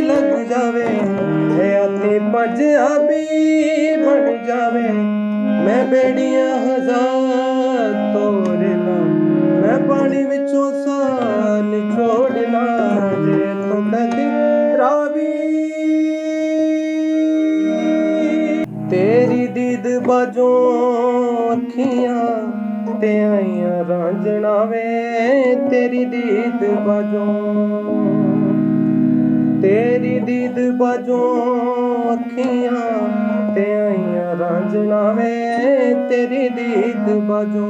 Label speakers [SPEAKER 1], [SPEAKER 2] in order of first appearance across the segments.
[SPEAKER 1] ਲੱਗ ਜਾਵੇ ਇਹ ਆਤੀ ਪੰਜਾਬੀ ਬਣ ਜਾਵੇ। ਮੈਂ ਬੇੜੀਆਂ ਹਜ਼ਾਰ ਤੋੜਨਾ, ਮੈਂ ਪਾਣੀ ਵਿੱਚੋਂ ਸਾਹ ਨਿਚੋੜਨਾ ਜੇ ਤੂੰ ਕਦੇ ਰਾਵੀ। ਤੇਰੀ ਦੀਦ ਬਾਜੋਂ ਅੱਖੀਆਂ ਤੇ ਆਈਆਂ ਰਾਂਝਣਾ ਵੇ, ਤੇਰੀ ਦੀਦ ਬਾਜੋਂ ਤੇਰੀ ਦੀਦ ਬਾਜੋਂ ਅੱਖੀਆਂ ਤੇ ਆਈਆਂ ਰਾਂਝਣਾ ਵੇ ਤੇਰੀ ਦੀਦ ਬਾਜੋਂ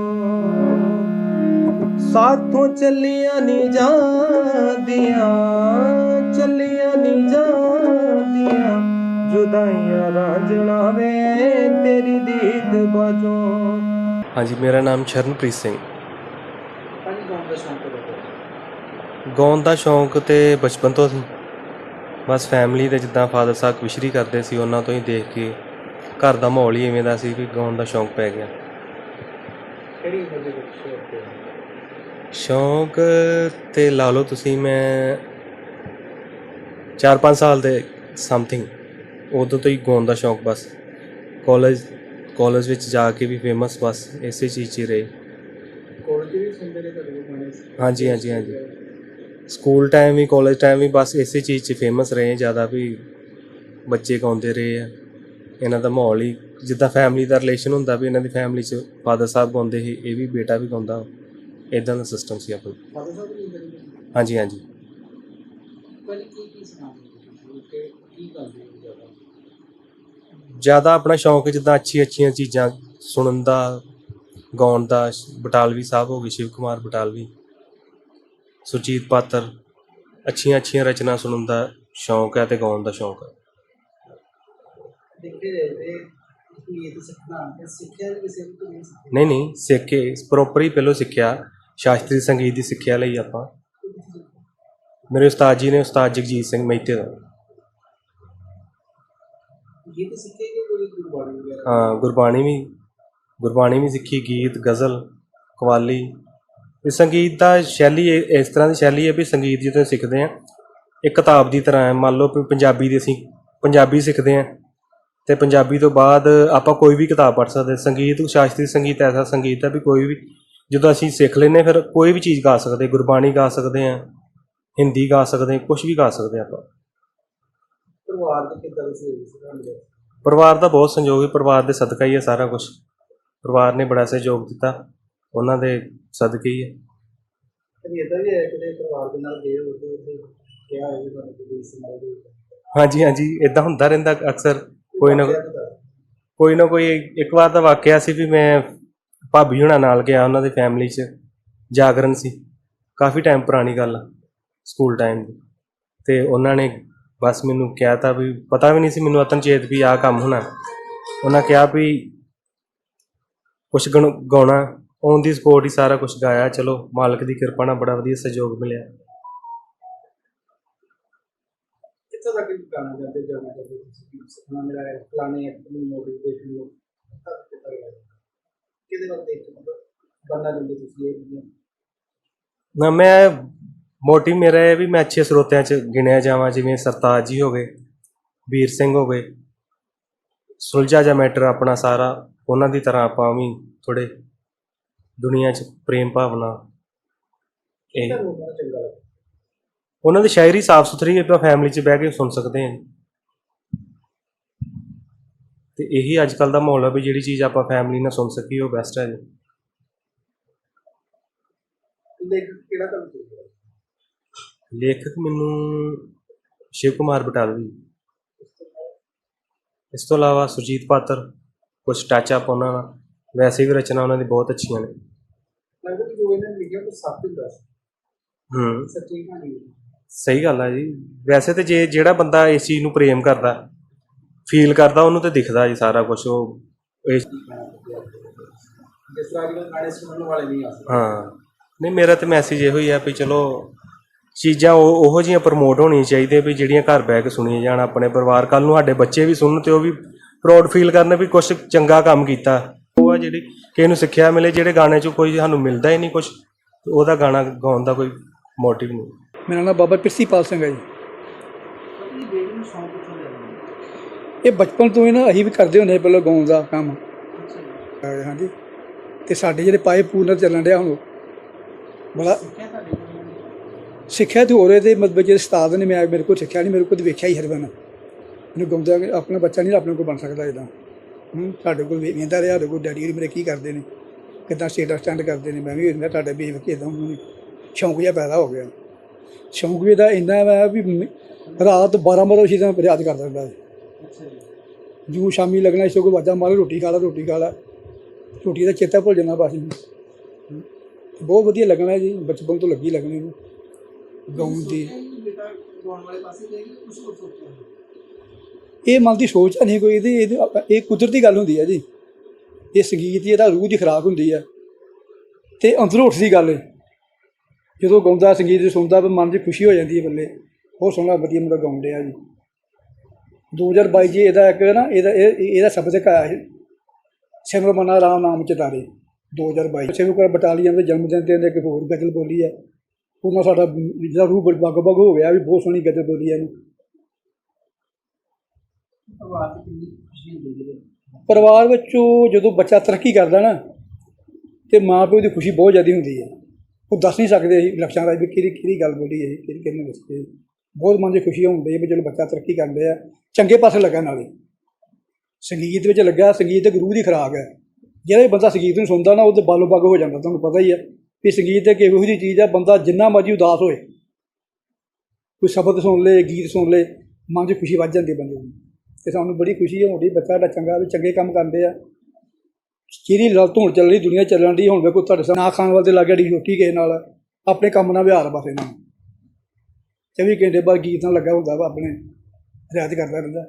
[SPEAKER 1] ਸਾਥੋਂ ਚੱਲੀਆਂ ਨਹੀਂ ਜਾਂਦੀਆਂ ਚੱਲੀਆਂ ਨਹੀਂ ਜਾਂਦੀਆਂ। ਜੁਦਾਈਆਂ ਰਾਂਝਣਾ ਵੇ ਤੇਰੀ ਦੀਦ ਬਾਜੋਂ। ਹਾਂਜੀ ਮੇਰਾ ਨਾਮ ਸ਼ਰਨਪ੍ਰੀਤ ਸਿੰਘ।
[SPEAKER 2] ਪੰਜ ਗਾਉਣ ਦਾ ਸ਼ੌਂਕ ਕਦੋਂ
[SPEAKER 1] ਗਾਉਣ ਦਾ ਸ਼ੌਂਕ ਤੇ ਬਚਪਨ ਤੋਂ ਸੀ। ਬਸ ਫੈਮਿਲੀ ਦੇ ਜਿੱਦਾਂ ਫਾਦਰ ਸਾਹਿਬ ਵਿਸ਼ਰੀ ਕਰਦੇ ਸੀ ਉਹਨਾਂ ਤੋਂ ਹੀ ਦੇਖ ਕੇ ਘਰ ਦਾ ਮਾਹੌਲ ਹੀ ਐਵੇਂ ਦਾ ਸੀ ਵੀ ਗਾਉਣ ਦਾ ਸ਼ੌਂਕ ਪੈ ਗਿਆ।
[SPEAKER 2] ਕਿਹੜੀ ਉਮਰ ਦੇ ਵਿੱਚ ਸ਼ੌਂਕ ਤੇ
[SPEAKER 1] ਸ਼ੌਂਕ ਤੇ ਲਾ ਲਓ ਤੁਸੀਂ ਮੈਂ 4-5 ਸਾਲ ਦੇ ਸਮਥਿੰਗ ਉਦੋਂ ਤੋਂ ਹੀ ਗਾਉਣ ਦਾ ਸ਼ੌਂਕ ਬਸ। ਕਾਲਜ ਕਾਲਜ ਵਿੱਚ ਜਾ ਕੇ ਵੀ ਫੇਮਸ ਬਸ ਇਸੇ ਚੀਜ਼ 'ਚ ਹੀ ਰਹੇ।
[SPEAKER 2] ਕਾਲਜ ਵੀ ਸੁਣਦੇ ਨੇ ਤੁਹਾਡੇ ਗਾਣੇ?
[SPEAKER 1] ਹਾਂਜੀ, ਹਾਂਜੀ, ਹਾਂਜੀ। ਸਕੂਲ ਟਾਈਮ ਵੀ ਕਾਲਜ ਟਾਈਮ ਵੀ ਬਸ ਇਸੇ ਚੀਜ਼ 'ਚ ਫੇਮਸ ਰਹੇ ਜ਼ਿਆਦਾ ਵੀ ਬੱਚੇ ਗਾਉਂਦੇ ਰਹੇ ਆ। ਇਹਨਾਂ ਦਾ ਮਾਹੌਲ ਹੀ ਜਿੱਦਾਂ ਫੈਮਿਲੀ ਦਾ ਰਿਲੇਸ਼ਨ ਹੁੰਦਾ ਵੀ ਇਹਨਾਂ ਦੀ ਫੈਮਿਲੀ 'ਚ ਫਾਦਰ ਸਾਹਿਬ ਗਾਉਂਦੇ ਸੀ ਇਹ ਵੀ ਬੇਟਾ ਵੀ ਗਾਉਂਦਾ। ਇਦਾਂ ਦਾ ਸਿਸਟਮ ਸੀ ਆਪਣਾ।
[SPEAKER 2] ਫਾਦਰ ਸਾਹਿਬ ਵੀ ਹੁੰਦੇ ਨੇ
[SPEAKER 1] ਹਾਂਜੀ ਹਾਂਜੀ।
[SPEAKER 2] ਪਹਿਲੇ ਕੀ ਕੀ ਸੁਣਾਉਂਦੇ ਤੁਸੀਂ? ਕਿ ਕੀ ਕਰਦੇ ਹੋ ਜ਼ਿਆਦਾ?
[SPEAKER 1] ਜ਼ਿਆਦਾ ਆਪਣਾ ਸ਼ੌਂਕ ਜਿੱਦਾਂ ਅੱਛੀ ਅੱਛੀਆਂ ਚੀਜ਼ਾਂ ਸੁਣਨ ਦਾ ਗਾਉਣ ਦਾ ਬਟਾਲਵੀ ਸਾਹਿਬ ਹੋ ਗਏ ਸ਼ਿਵ ਕੁਮਾਰ ਬਟਾਲਵੀ। ਸੁਰਜੀਤ ਪਾਤਰ ਅੱਛੀਆਂ ਅੱਛੀਆਂ ਰਚਨਾ ਸੁਣਨ ਦਾ ਸ਼ੌਂਕ ਹੈ ਤੇ ਗਾਉਣ ਦਾ ਸ਼ੌਂਕ ਹੈ।
[SPEAKER 2] ਨਹੀਂ
[SPEAKER 1] ਨਹੀਂ ਸਿੱਖ ਕੇ ਪ੍ਰੋਪਰ ਹੀ ਪਹਿਲਾਂ ਸਿੱਖਿਆ ਸ਼ਾਸਤਰੀ ਸੰਗੀਤ ਦੀ ਸਿੱਖਿਆ ਲਈ ਆਪਾਂ। ਮੇਰੇ ਉਸਤਾਦ ਜੀ ਨੇ ਉਸਤਾਦ ਜਗਜੀਤ ਸਿੰਘ ਮਹਿਤੇ ਦਾ।
[SPEAKER 2] ਇਹ ਤਾਂ ਸਿੱਖੇ ਕਿ ਕੋਈ ਗੁਰਬਾਣੀ ਵਗੈਰਾ?
[SPEAKER 1] ਹਾਂ ਗੁਰਬਾਣੀ ਵੀ ਗੁਰਬਾਣੀ ਵੀ ਸਿੱਖੀ ਗੀਤ ਗਜ਼ਲ ਕਵਾਲੀ ਇਹ ਸੰਗੀਤ ਦਾ ਸ਼ੈਲੀ ਇਹ- ਇਸ ਤਰ੍ਹਾਂ ਦੀ ਸ਼ੈਲੀ ਹੈ ਵੀ ਸੰਗੀਤ ਜਦੋਂ ਸਿੱਖਦੇ ਆ ਇੱਕ ਕਿਤਾਬ ਦੀ ਤਰ੍ਹਾਂ ਹੈ। ਮੰਨ ਲਓ ਵੀ ਪੰਜਾਬੀ ਦੀ ਅਸੀਂ ਪੰਜਾਬੀ ਸਿੱਖਦੇ ਆ ਤੇ ਪੰਜਾਬੀ ਤੋਂ ਬਾਅਦ ਆਪਾਂ ਕੋਈ ਵੀ ਕਿਤਾਬ ਪੜ੍ਹ ਸਕਦੇ ਹਾਂ। ਸੰਗੀਤ ਸ਼ਾਸਤਰੀ ਸੰਗੀਤ ਐਸਾ ਸੰਗੀਤ ਹੈ ਵੀ ਕੋਈ ਵੀ ਜਦੋਂ ਅਸੀਂ ਸਿੱਖ ਲੈਨੇ ਫਿਰ ਕੋਈ ਵੀ ਚੀਜ਼ ਗਾ ਸਕਦੇ ਗੁਰਬਾਣੀ ਗਾ ਸਕਦੇ ਆ ਹਿੰਦੀ ਗਾ ਸਕਦੇ ਕੁਝ ਵੀ ਗਾ ਸਕਦੇ ਆਪਾਂ।
[SPEAKER 2] ਪਰਿਵਾਰ ਦੇ ਕਿੱਦਾਂ ਦੇ ਸਹਿਯੋਗ ਸਿਖਾਉਂਦੇ
[SPEAKER 1] ਪਰਿਵਾਰ ਦਾ ਬਹੁਤ ਸੰਯੋਗ ਹੈ। ਪਰਿਵਾਰ ਦੇ ਸਦਕਾ ਹੀ ਹੈ ਸਾਰਾ ਕੁਝ ਪਰਿਵਾਰ ਨੇ ਬੜਾ ਸਹਿਯੋਗ ਦਿੱਤਾ। ਉਹਨਾਂ ਦੇ ਸਦਕੇ ਹੀ ਹੈ
[SPEAKER 2] ਕਦੀ ਇਦਾਂ ਵੀ ਹੈ ਕਿ ਪਰਿਵਾਰ ਦੇ ਨਾਲ ਗਏ ਹੋ ਤੇ ਉੱਥੇ ਕਿਹਾ ਹੈ ਕਿ ਤੁਹਾਨੂੰ ਕੋਈ ਸੁਣਾਈ ਦੇ
[SPEAKER 1] ਹਾਂਜੀ ਹਾਂਜੀ ਇਦਾਂ ਹੁੰਦਾ ਰਹਿੰਦਾ ਅਕਸਰ। ਕੋਈ ਨਾ ਕੋਈ ਨਾ ਕੋਈ ਇੱਕ ਵਾਰ ਦਾ ਵਾਕਿਆ ਸੀ ਵੀ ਮੈਂ ਭਾਬੀ ਹੁਣਾਂ ਨਾਲ ਗਿਆ ਉਹਨਾਂ ਦੀ ਫੈਮਿਲੀ 'ਚ। ਜਾਗਰਣ ਸੀ। ਕਾਫੀ ਟਾਈਮ ਪੁਰਾਣੀ ਗੱਲ ਆ ਸਕੂਲ ਟਾਈਮ ਦੀ। ਤੇ ਉਹਨਾਂ ਨੇ ਬਸ ਮੈਨੂੰ ਕਿਹਾ ਤਾਂ ਵੀ ਪਤਾ ਵੀ ਨਹੀਂ ਸੀ ਮੈਨੂੰ ਅਤਨ ਚੇਤ ਵੀ ਆਹ ਕੰਮ ਹੋਣਾ। ਉਹਨਾਂ ਕਿਹਾ ਵੀ ਕੁਝ ਗਾਉਣਾ ਔਨ ਦੀ ਸਪੋਰਟ ਹੀ ਸਾਰਾ ਕੁਝ ਗਾਇਆ ਚਲੋ ਮਾਲਕ ਦੀ ਕਿਰਪਾ ਨਾਲ ਬੜਾ ਵਧੀਆ ਸਹਿਯੋਗ ਮਿਲਿਆ
[SPEAKER 2] ਕਿੱਥੋਂ ਤੱਕ ਗਾਣਾ ਜਾਂਦੇ ਜਾਣਾ ਚਾਹੁੰਦੇ ਤੁਸੀਂ ਕਿ ਸੁਪਨਾ ਮੇਰਾ ਹੈ ਫਲਾਣੇ ਦੇਖ ਲਓ? ਕਿਹਦੇ ਵੱਲ ਦੇਖ ਬੰਨਾ ਜਾਂਦੇ ਤੁਸੀਂ ਇਹ?
[SPEAKER 1] ਨਾ ਮੈਂ ਮੋਟਿਵ ਮੇਰਾ ਇਹ ਵੀ ਮੈਂ ਅੱਛੇ ਸਰੋਤਿਆਂ 'ਚ ਗਿਣਿਆ ਜਾਵਾਂ ਜਿਵੇਂ ਸਰਤਾਜ ਜੀ ਹੋ ਗਏ ਵੀਰ ਸਿੰਘ ਹੋ ਗਏ ਸੁਲਝਾ ਜਾ ਮੈਟਰ ਆਪਣਾ ਸਾਰਾ ਉਹਨਾਂ ਦੀ ਤਰ੍ਹਾਂ ਆਪਾਂ ਵੀ ਥੋੜੇ ਦੁਨੀਆ 'ਚ ਪ੍ਰੇਮ ਭਾਵਨਾ ਇਹ ਉਹਨਾਂ ਦੀ ਸ਼ਾਇਰੀ ਸਾਫ਼ ਸੁਥਰੀ ਆਪਾਂ ਫੈਮਿਲੀ 'ਚ ਬਹਿ ਕੇ ਸੁਣ ਸਕਦੇ ਹਾਂ। ਤੇ ਇਹੀ ਅੱਜ ਕੱਲ ਦਾ ਮਾਹੌਲ ਹੈ ਵੀ ਜਿਹੜੀ ਚੀਜ਼ ਆਪਾਂ ਫੈਮਿਲੀ ਨਾਲ ਸੁਣ ਸਕੀਏ ਉਹ ਬੈਸਟ ਹੈ ਜੀ।
[SPEAKER 2] ਕਿਹੜਾ ਤੁਹਾਨੂੰ
[SPEAKER 1] ਲੇਖਕ ਮੈਨੂੰ ਸ਼ਿਵ ਕੁਮਾਰ ਬਟਾਲਵੀ। ਇਸ ਤੋਂ ਇਲਾਵਾ ਸੁਰਜੀਤ ਪਾਤਰ ਕੁਝ ਟੱਚ ਅਪ ਉਹਨਾਂ ਨਾਲ। ਵੈਸੇ ਵੀ ਰਚਨਾ ਉਹਨਾਂ ਦੀ ਬਹੁਤ ਅੱਛੀਆਂ ਨੇ।
[SPEAKER 2] ਲੱਗਦਾ ਕਿ ਜੋ ਇਹਨਾਂ ਨੇ ਲਿਖਿਆ ਉਹ ਸੱਚ ਹੁੰਦਾ ਸੀ।
[SPEAKER 1] ਹੂੰ।
[SPEAKER 2] ਸੱਚੀ ਕਹਾਣੀ ਹੈ।
[SPEAKER 1] ਸਹੀ ਗੱਲ ਹੈ ਜੀ। ਵੈਸੇ ਤੇ ਜੇ ਜਿਹੜਾ ਬੰਦਾ ਇਸ ਚੀਜ਼ ਨੂੰ ਪ੍ਰੇਮ ਕਰਦਾ ਫੀਲ ਕਰਦਾ ਉਹਨੂੰ ਤੇ ਦਿਖਦਾ ਜੀ ਸਾਰਾ ਕੁਝ ਉਹ ਇਸ
[SPEAKER 2] ਜਿਸ ਤਰ੍ਹਾਂ ਅੱਜ ਕੱਲ੍ਹ ਗਾਣੇ ਸੁਣਨ ਵਾਲੇ ਨਹੀਂ ਆ। ਸਕਦੇ
[SPEAKER 1] ਹਾਂ। ਨਹੀਂ ਮੇਰਾ ਤੇ ਮੈਸੇਜ ਇਹੋ ਹੀ ਆ ਵੀ ਚਲੋ ਚੀਜ਼ਾਂ ਉਹ ਉਹੋ ਜਿਹੀਆਂ ਪ੍ਰਮੋਟ ਹੋਣੀਆਂ ਚਾਹੀਦੀਆਂ ਵੀ ਜਿਹੜੀਆਂ ਘਰ ਬਹਿ ਕੇ ਸੁਣੀਆਂ ਜਾਣ ਆਪਣੇ ਪਰਿਵਾਰ। ਕੱਲ ਨੂੰ ਸਾਡੇ ਬੱਚੇ ਵੀ ਸੁਣਨ ਤੇ ਉਹ ਵੀ ਪ੍ਰਾਊਡ ਫੀਲ ਕਰਨ ਵੀ ਕੁਝ ਚੰਗਾ ਕੰਮ ਕੀਤਾ। ਆ ਜਿਹੜੀ ਕਿਸੇ ਨੂੰ ਸਿੱਖਿਆ ਮਿਲੇ, ਜਿਹੜੇ ਗਾਣੇ 'ਚ ਕੋਈ ਸਾਨੂੰ ਮਿਲਦਾ ਹੀ ਨਹੀਂ ਕੁਝ ਉਹਦਾ ਗਾਣਾ ਗਾਉਣ ਦਾ ਕੋਈ ਮੋਟਿਵ ਨਹੀਂ।
[SPEAKER 3] ਮੇਰਾ ਨਾਮ ਬਾਬਾ ਪਿਰਸੀਪਾਲ ਸਿੰਘ ਹੈ ਜੀ। ਇਹ ਬਚਪਨ ਤੋਂ ਹੀ ਨਾ ਅਸੀਂ ਵੀ ਕਰਦੇ ਹੁੰਦੇ ਸੀ ਪਹਿਲਾਂ ਗਾਉਣ ਦਾ ਕੰਮ। ਹਾਂਜੀ। ਤੇ ਸਾਡੇ ਜਿਹੜੇ ਪਾਏ ਪੂਰਨ ਚੱਲਣ ਡਿਆ ਹੁਣ ਬੜਾ
[SPEAKER 2] ਸਿੱਖਿਆ
[SPEAKER 3] ਤੇ ਹੋ ਰਹੇ ਤੇ ਮਤਲਬ ਜਿਹੜੇ ਉਸਤਾਦ ਨੇ, ਮੈਂ ਮੇਰੇ ਕੋਲ ਸਿੱਖਿਆ ਨਹੀਂ, ਮੇਰੇ ਕੋਲ ਤਾਂ ਵੇਖਿਆ ਹੀ ਹਰਵਨ ਮੈਨੂੰ ਗਾਉਂਦਾ ਆਪਣਾ ਬੱਚਾ ਨਹੀਂ, ਆਪਣੇ ਕੋਲ ਬਣ ਸਕਦਾ ਇਦਾਂ ਸਾਡੇ ਕੋਲ ਵੇਖਦਾ ਰਿਹਾ ਸਾਡੇ ਕੋਲ ਡੈਡੀ ਮੇਰੇ ਕੀ ਕਰਦੇ ਨੇ? ਕਿੱਦਾਂ ਸਟੇਟਸ ਸਟੈਂਡ ਕਰਦੇ ਨੇ? ਮੈਂ ਵੀ ਮੈਂ ਤੁਹਾਡੇ ਕੇ ਇਦਾਂ ਮੈਨੂੰ ਸ਼ੌਂਕ ਜਿਹਾ ਪੈਦਾ ਹੋ ਗਿਆ। ਸ਼ੌਂਕ ਵੀ ਇਹਦਾ ਇੰਨਾ ਵਾ ਵੀ ਰਾਤ 12 ਵਜੇ ਤਾਂ ਰਿਆਜ਼ ਕਰਦਾ ਹੁੰਦਾ ਸੀ।
[SPEAKER 2] ਜੀ।
[SPEAKER 3] ਸ਼ਾਮੀ ਲੱਗਣਾ ਇਸੋ ਵਾਜਾ ਮਾਰ ਰੋਟੀ ਖਾ ਲਾ ਰੋਟੀ ਖਾ ਲਾ। ਰੋਟੀ ਦਾ ਚੇਤਾ ਭੁੱਲ ਜਾਂਦਾ ਬਸ। ਬਹੁਤ ਵਧੀਆ ਲੱਗਣਾ ਜੀ ਬਚਪਨ ਤੋਂ ਲੱਗੀ ਲੱਗਣੀ। ਨੂੰ ਗਾਉਣ ਦੀ।
[SPEAKER 2] ਸੋਚਿਆ ਹੀ ਬੇਟਾ ਗਾਉਣ ਵਾਲੇ ਪਾਸੇ ਜਾਏਗੀ ਕੁਝ ਹੋਰ ਸੋਚਿਆ?
[SPEAKER 3] ਇਹ ਮਨ ਦੀ ਸੋਚ ਨਹੀਂ, ਕੋਈ ਇਹਦੀ ਇਹਦੀ, ਇਹ ਕੁਦਰਤੀ ਗੱਲ ਹੁੰਦੀ ਹੈ ਜੀ। ਇਹ ਸੰਗੀਤ ਦੀ, ਇਹਦਾ ਰੂਹ ਦੀ ਖੁਰਾਕ ਹੁੰਦੀ ਹੈ। ਤੇ ਅੰਦਰੋਂ ਉੱਠਦੀ ਗੱਲ ਹੈ ਜਦੋਂ ਗਾਉਂਦਾ, ਸੰਗੀਤ ਸੁਣਦਾ ਤਾਂ ਮਨ 'ਚ ਖੁਸ਼ੀ ਹੋ ਜਾਂਦੀ ਹੈ ਬੱਲੇ। ਬਹੁਤ ਸੋਹਣਾ, ਵਧੀਆ ਮੁੰਡਾ ਗਾਉਂਦੇ ਆ ਜੀ। 2022 ਜੀ ਇਹਦਾ ਇੱਕ ਨਾ, ਇਹਦਾ, ਇਹ- ਇਹਦਾ ਸ਼ਬਦ ਇੱਕ ਆਇਆ ਸੀ। ਸਿਮਰਮਨਾ ਰਾਮ ਨਾਮ ਚਿਤਾਰੇ। 2022 ਸਿਵਕਰ ਬਟਾਲੀਅਨ ਦੇ ਜਨਮ ਦਿਨ ਤੇ ਇੱਕ ਹੋਰ ਗਜ਼ਲ ਬੋਲੀ ਹੈ। ਉਹਨਾਂ ਸਾਡਾ, ਜਿਹੜਾ ਰੂਹ ਬਗ ਬਗ ਹੋ ਗਿਆ, ਵੀ ਬਹੁਤ ਸੋਹਣੀ ਗਜ਼ਲ ਬੋਲੀ ਹੈ ਇਹਨੂੰ।
[SPEAKER 2] ਪਰਿਵਾਰ
[SPEAKER 3] ਵਿੱਚੋਂ ਜਦੋਂ ਬੱਚਾ ਤਰੱਕੀ ਕਰਦਾ ਨਾ, ਤੇ ਮਾਂ ਪਿਓ ਦੀ ਖੁਸ਼ੀ ਬਹੁਤ ਜ਼ਿਆਦਾ ਹੁੰਦੀ ਹੈ। ਉਹ ਦੱਸ ਨਹੀਂ ਸਕਦੇ ਅਸੀਂ ਲਕਸ਼ਾਂ ਰਾਜ ਵੀ ਕਿਹੜੀ ਕਿਹੜੀ ਗੱਲ ਬੋਲੀ ਹੈ ਕਿਹੜੀ ਕਿਹਨੇ ਦੱਸੀ ਬਹੁਤ ਮਨ 'ਚ ਖੁਸ਼ੀ ਹੁੰਦੀ ਹੈ ਵੀ ਚਲੋ ਬੱਚਾ ਤਰੱਕੀ ਕਰ ਆ, ਚੰਗੇ ਪਾਸੇ ਲੱਗਾ ਨਾਲੇ। ਸੰਗੀਤ ਵਿੱਚ ਲੱਗਾ, ਸੰਗੀਤ ਗੁਰੂ ਦੀ ਖੁਰਾਕ ਹੈ। ਜਿਹੜਾ ਬੰਦਾ ਸੰਗੀਤ ਨੂੰ ਸੁਣਦਾ ਨਾ, ਉਹ ਉਹਦੇ ਬਾਲੋ ਬੱਗ ਹੋ ਜਾਂਦਾ, ਤੁਹਾਨੂੰ ਪਤਾ ਹੀ ਹੈ ਵੀ ਸੰਗੀਤ ਇੱਕ ਇਹੋ ਜਿਹੀ ਚੀਜ਼ ਹੈ, ਬੰਦਾ ਜਿੰਨਾ ਮਰਜ਼ੀ ਉਦਾਸ ਹੋਏ। ਕੋਈ ਸ਼ਬਦ ਸੁਣ ਲੇ, ਗੀਤ ਸੁਣ ਲੇ, ਮਨ 'ਚ ਖੁਸ਼ੀ ਵੱਜ ਜਾਂਦੀ ਬੰਦੇ ਨੂੰ। ਤੇ ਸਾਨੂੰ ਬੜੀ ਖੁਸ਼ੀ ਹੁੰਦੀ ਬੱਚਾ ਸਾਡਾ ਚੰਗਾ, ਵੀ ਚੰਗੇ ਕੰਮ ਕਰਦੇ ਆ। ਜਿਹੜੀ ਲੱਤ ਧੂਣ ਚੱਲ ਰਹੀ, ਦੁਨੀਆ ਚੱਲਣ ਦੀ ਹੁਣ ਵੇਖੋ ਤੁਹਾਡੇ ਸਾਹਮਣੇ, ਨਾ ਖਾਣ ਵਾਲੇ ਲੱਗ ਦੀ ਰੋਟੀ ਕਿਸੇ ਨਾਲ, ਆਪਣੇ ਕੰਮ ਨਾਲ ਵਿਹਾਰ ਬਸ ਇਹਨਾਂ ਨੂੰ 24 ਘੰਟੇ ਬਾਅਦ ਗੀਤ ਨਾਲ ਲੱਗਾ ਹੁੰਦਾ ਵਾ ਆਪਣੇ, ਰਿਆਜ਼ ਕਰਦਾ ਰਹਿੰਦਾ।